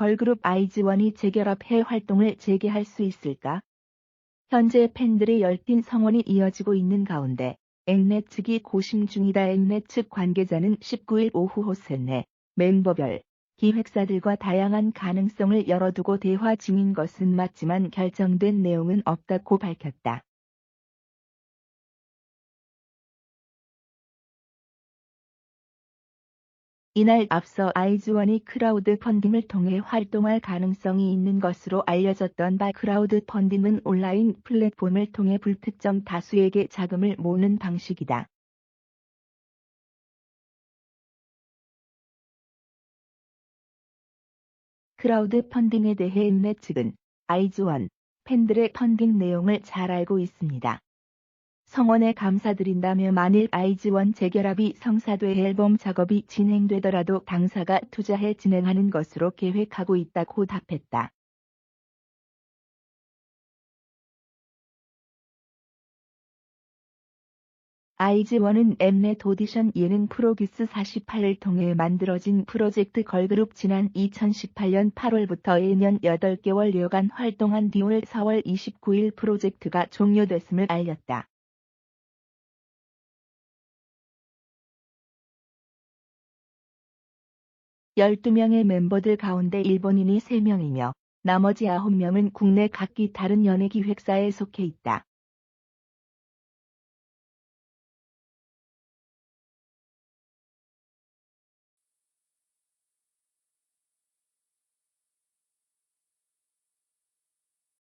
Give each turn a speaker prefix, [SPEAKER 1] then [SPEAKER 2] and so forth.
[SPEAKER 1] 걸그룹 아이즈원이 재결합해 활동을 재개할 수 있을까? 현재 팬들의 열띤 성원이 이어지고 있는 가운데 엑넷 측이 고심 중이다. 엑넷 측 관계자는 19일 오후 호센네 멤버별 기획사들과 다양한 가능성을 열어두고 대화 중인 것은 맞지만 결정된 내용은 없다고 밝혔다. 이날 앞서 아이즈원이 크라우드 펀딩을 통해 활동할 가능성이 있는 것으로 알려졌던 바 크라우드 펀딩은 온라인 플랫폼을 통해 불특정 다수에게 자금을 모으는 방식이다. 크라우드 펀딩에 대해 엠넷 측은 아이즈원 팬들의 펀딩 내용을 잘 알고 있습니다. 성원에 감사드린다며 만일 아이즈원 재결합이 성사돼 앨범 작업이 진행되더라도 당사가 투자해 진행하는 것으로 계획하고 있다고 답했다. 아이즈원은 엠넷 오디션 예능 프로듀스 48을 통해 만들어진 프로젝트 걸그룹 지난 2018년 8월부터 1년 8개월여간 활동한 뒤올 4월 29일 프로젝트가 종료됐음을 알렸다. 12명의 멤버들 가운데 일본인이 3명이며 나머지 9명은 국내 각기 다른 연예기획사에 속해 있다.